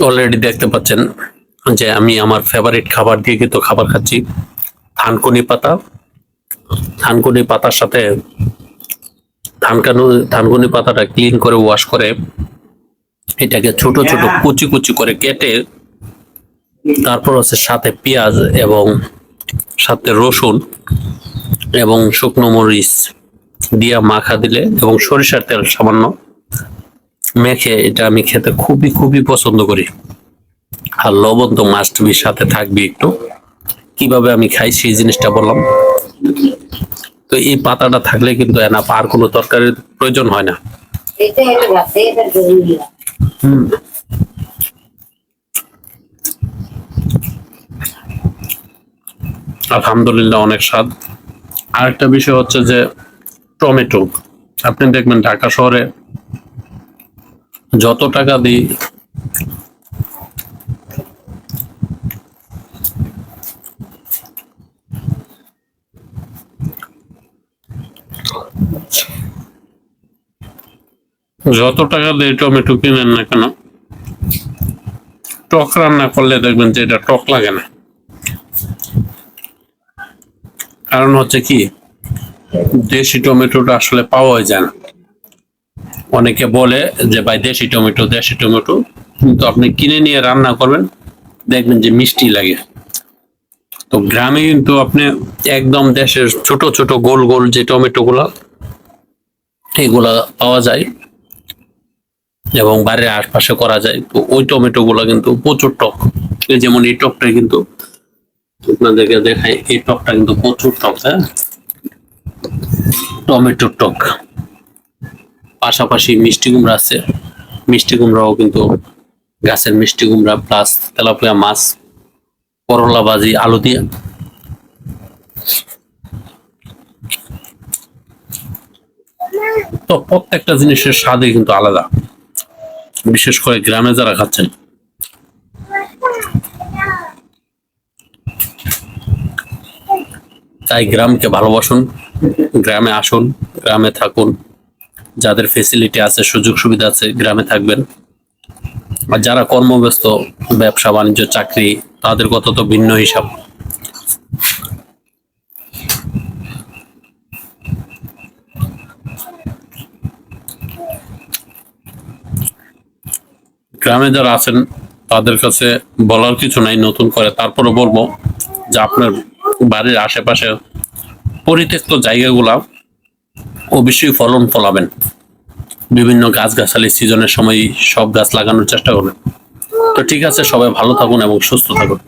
Already দেখতে পাচ্ছেন যে আমি আমার ফেভারিট খাবার দিয়ে কিন্তু খাবার খাচ্ছি। থানকুনি পাতা। থানকুনি পাতার সাথে ধানকানু ধানকুনি পাতাটা ক্লিন করে ওয়াশ করে এটাকে ছোট ছোট কুচি কুচি করে কেটে তারপর হচ্ছে সাথে পেঁয়াজ এবং সাথে রসুন এবং শুকনো মরিচ দিয়া মাখা দিলে এবং সরিষার তেল সামান্য মেখে এটা আমি খেতে খুবই খুবই পছন্দ করি। আর লবণ তো মাস্ট বি সাথে থাকবে একটু। কীভাবে আমি খাই সেই জিনিসটা বললাম। তো এই পাতাটা থাকলে কিন্তু এনা আর কোনো তরকারির প্রয়োজন হয় না। আলহামদুলিল্লাহ, অনেক স্বাদ। আরেকটা বিষয় হচ্ছে যে টমেটো। আপনি দেখবেন ঢাকা শহরে যত টাকা দিই, যত টাকা দিয়ে টমেটো কিনেন না কেন? টক রান্না করলে দেখবেন যে এটা টক লাগে না। কারণ হচ্ছে কি, দেশি টমেটোটা আসলে পাওয়া যায় না। অনেকে বলে যে, ভাই, দেশি টমেটো দেশি টমেটো। কিন্তু আপনি কিনে নিয়ে রান্না করবেন, দেখবেন যে মিষ্টি লাগে। তো গ্রামে কিন্তু আপনি একদম দেশের ছোট ছোট গোল গোল যে টমেটো গুলা এগুলা পাওয়া যায় এবং বাড়ির আশপাশে করা যায়। তো ওই টমেটো গুলো কিন্তু প্রচুর টক। যেমন এই টকটা কিন্তু আপনাদেরকে দেখাই, এই টকটা কিন্তু প্রচুর টক হ্যাঁ? টমেটোর টক। পাশাপাশি মিষ্টি কুমড়া আছে। মিষ্টি কুমড়াও কিন্তু গাছের মিষ্টি কুমড়া প্লাস তেলাপিয়া মাছ, করলা ভাজি, আলু দিয়ে। তো প্রত্যেকটা জিনিসের স্বাদই কিন্তু আলাদা। বিশেষ করে গ্রামে যারা খাচ্ছেন। তাই গ্রামকে ভালোবাসুন, গ্রামে আসুন, গ্রামে থাকুন। যাদের ফেসিলিটি আছে, সুযোগ সুবিধা আছে, গ্রামে থাকবেন। আর যারা কর্মব্যস্ত, ব্যবসা, বাণিজ্য, চাকরি, তাদের কথা তো ভিন্ন হিসাব। গ্রামে যারা আছেন, তাদের কাছে বলার কিছু নাই, নতুন করে। তারপরে বলব যে আপনার বাড়ির আশেপাশে পরিত্যক্ত জায়গাগুলা অবশ্যই ফলন ফলাবেন। বিভিন্ন গাছগাছালি সিজনের সময় সব গাছ লাগানোর চেষ্টা করবেন। তো ঠিক আছে, সবাই ভালো থাকুন এবং সুস্থ থাকুন।